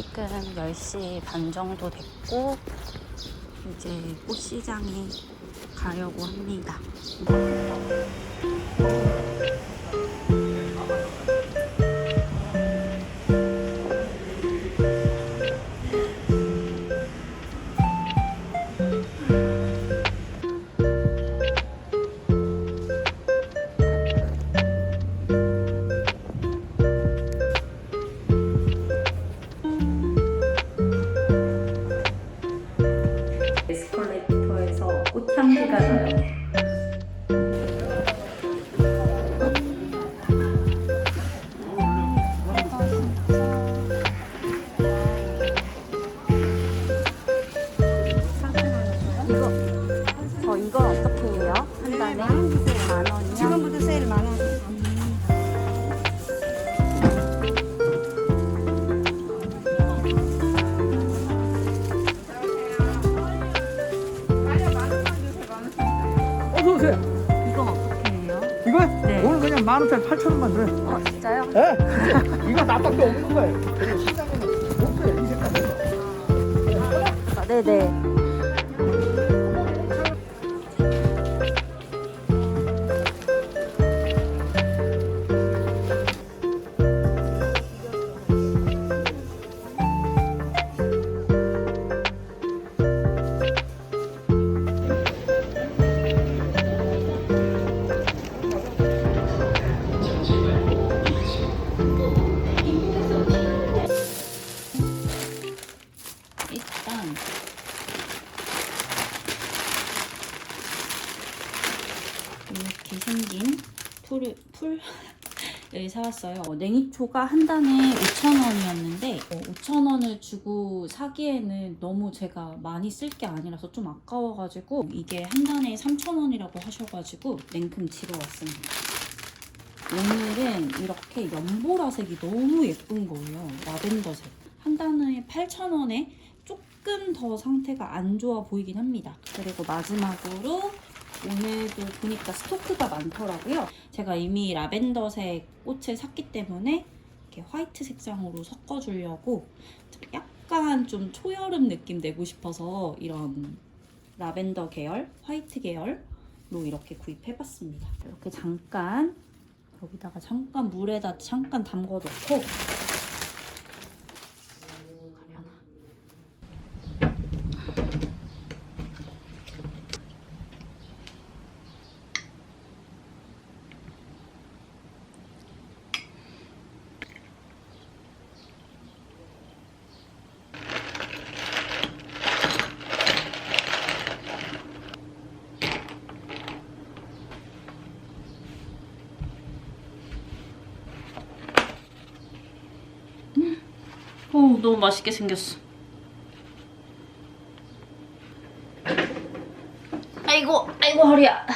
지금 10시 반 정도 됐고 이제 꽃시장에 가려고 합니다. 만 원짜리 8천 원만 줘요. 어 진짜요? 예? 이거 나밖에 없는 거예요. 그리고 시장에는 없어요. 이 색깔. 아, 네네. 이렇게 생긴 풀을 풀을 사왔어요. 어, 냉이초가 한 단에 5,000원이었는데 5,000원을 주고 사기에는 너무 제가 많이 쓸 게 아니라서 좀 아까워가지고 이게 한 단에 3,000원이라고 하셔가지고 냉큼 지러 왔습니다. 오늘은 이렇게 연보라색이 너무 예쁜 거예요. 라벤더색. 한 단에 8,000원에 조금 더 상태가 안 좋아 보이긴 합니다. 그리고 마지막으로 오늘도 보니까 스토크가 많더라고요. 제가 이미 라벤더색 꽃을 샀기 때문에 이렇게 화이트 색상으로 섞어주려고 약간 좀 초여름 느낌 내고 싶어서 이런 라벤더 계열, 화이트 계열로 이렇게 구입해봤습니다. 이렇게 잠깐 여기다가 잠깐 물에다 잠깐 담궈 놓고 어, 너무 맛있게 생겼어. 아이고, 아이고 허리야.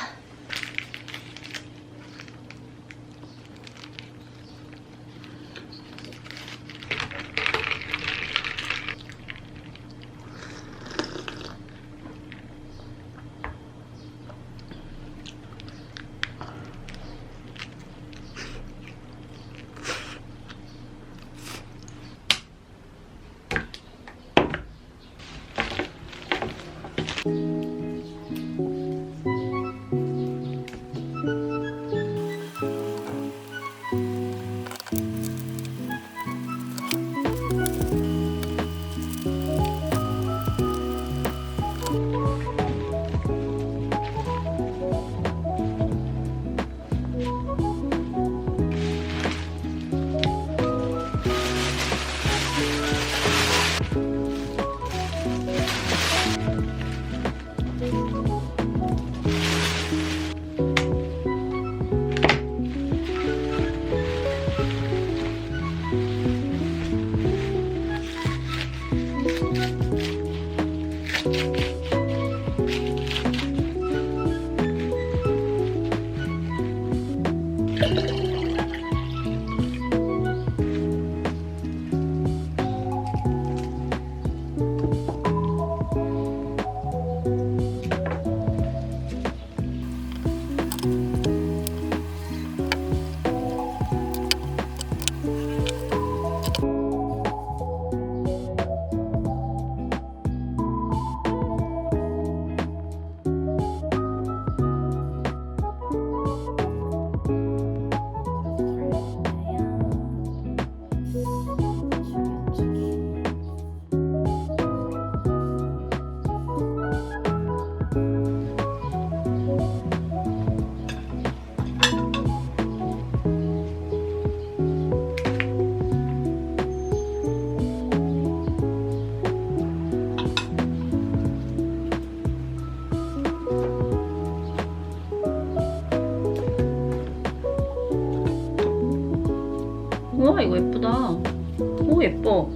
오 예뻐.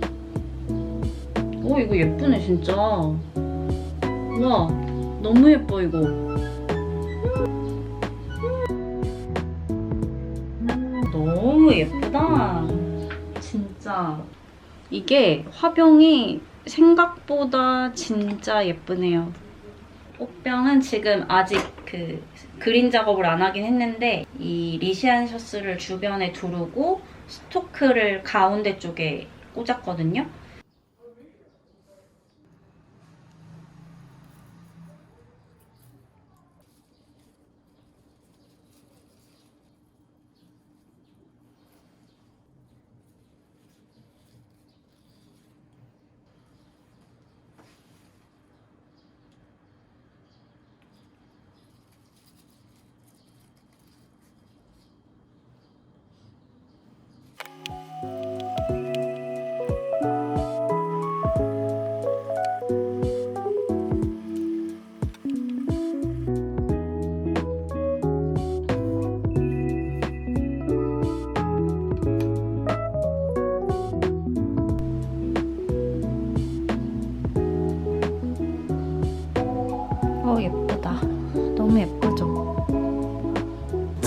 오 이거 예쁘네 진짜. 와 너무 예뻐 이거. 음, 너무 예쁘다. 진짜. 이게 화병이 생각보다 진짜 예쁘네요. 꽃병은 지금 아직 그 그린 작업을 안 하긴 했는데 이 리시안 셔츠를 주변에 두르고 스토크를 가운데 쪽에 꽂았거든요.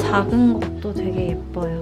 작은 것도 되게 예뻐요.